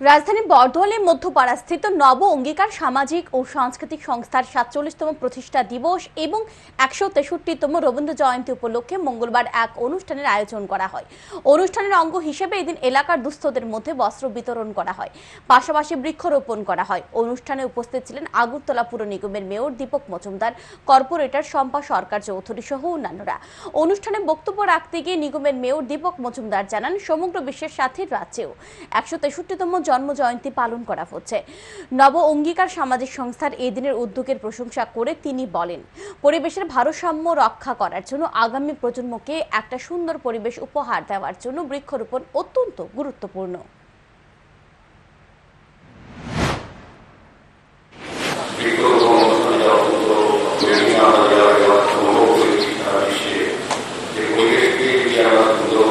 রাজধানী বর্ধমানের মধ্যপাড়াস্থিত নব অঙ্গীকার সামাজিক ও সাংস্কৃতিক সংস্থার সাতচল্লিশতম প্রতিষ্ঠা দিবস এবং একশো তেষট্টিতম রবীন্দ্র জয়ন্তী উপলক্ষে মঙ্গলবার এক অনুষ্ঠানের আয়োজন করা হয়। অনুষ্ঠানের অঙ্গ হিসেবে এদিন এলাকার দুস্থদের মধ্যে বস্ত্র বিতরণ করা হয়। পাশাপাশি বৃক্ষরোপণ করা হয়। অনুষ্ঠানে উপস্থিত ছিলেন আগরতলা পুর নিগমের মেয়র দীপক মজুমদার, কর্পোরেটর শম্পা সরকার চৌধুরী সহ অন্যান্যরা। অনুষ্ঠানে বক্তব্য রাখতে গিয়ে নিগমের মেয়র দীপক মজুমদার জানান, সমগ্র বিশ্বের সাথে রাজ্যেও একশো তেষট্টিতম জন্ম জয়ন্তী পালন করা হচ্ছে নব অঙ্গীকার সামাজিক সংস্থার এই দিনের উদ্যোগের প্রশংসা করে তিনি বলেন, পরিবেশের ভারসাম্য রক্ষা করার জন্য আগামী প্রজন্মকে একটা সুন্দর পরিবেশ উপহার দেওয়ার জন্য বৃক্ষরোপণ অত্যন্ত গুরুত্বপূর্ণ Gracias.